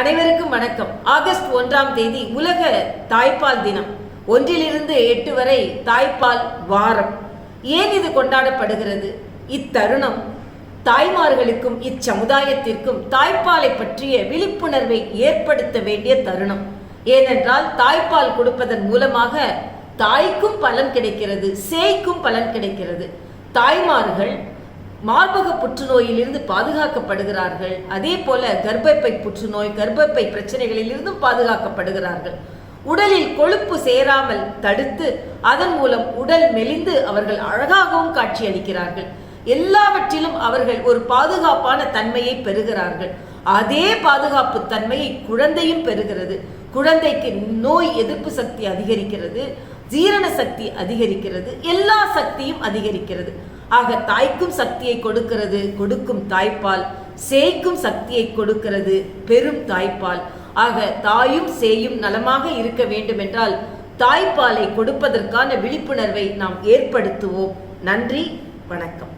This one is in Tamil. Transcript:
அனைவருக்கும் வணக்கம். ஆகஸ்ட் ஒன்றாம் தேதி உலக தாய்ப்பால் தினம். ஒன்றிலிருந்து எட்டு வரை தாய்ப்பால் வாரம். ஏன் இது கொண்டாடப்படுகிறது? இத்தருணம். தாய்மார்களுக்கும் இச்சமுதாயத்திற்கும் தாய்ப்பாலை பற்றிய விழிப்புணர்வை ஏற்படுத்த வேண்டிய தருணம். ஏனென்றால் தாய்ப்பால் கொடுப்பதன் மூலமாக தாய்க்கும் பலன் கிடைக்கிறது சேய்க்கும் பலன் கிடைக்கிறது. தாய்மார்கள் மார்பக புற்றுநோயிலிருந்து பாதுகாக்கப்படுகிறார்கள். அதே போல கர்ப்பப்பை புற்றுநோய் கர்ப்பப்பை பிரச்சனைகளிலிருந்தும் பாதுகாக்கப்படுகிறார்கள். உடலில் கொழுப்பு சேராமல் தடுத்து அதன் மூலம் உடல் மெலிந்து அவர்கள் அழகாகவும் காட்சியளிக்கிறார்கள். எல்லாவற்றிலும் அவர்கள் ஒரு பாதுகாப்பான தன்மையை பெறுகிறார்கள். அதே பாதுகாப்பு தன்மையை குழந்தையும் பெறுகிறது. குழந்தைக்கு நோய் எதிர்ப்பு சக்தி அதிகரிக்கிறது ஜீரண சக்தி அதிகரிக்கிறது எல்லா சக்தியும் அதிகரிக்கிறது. ஆக தாய்க்கும் சக்தியை கொடுக்கிறது கொடுக்கும் தாய்ப்பால். சேய்க்கும் சக்தியை கொடுக்கிறது பெரும் தாய்ப்பால். ஆக தாயும் சேயும் நலமாக இருக்க வேண்டுமென்றால் தாய்ப்பாலை கொடுப்பதற்கான விழிப்புணர்வை நாம் ஏற்படுத்துவோம். நன்றி வணக்கம்.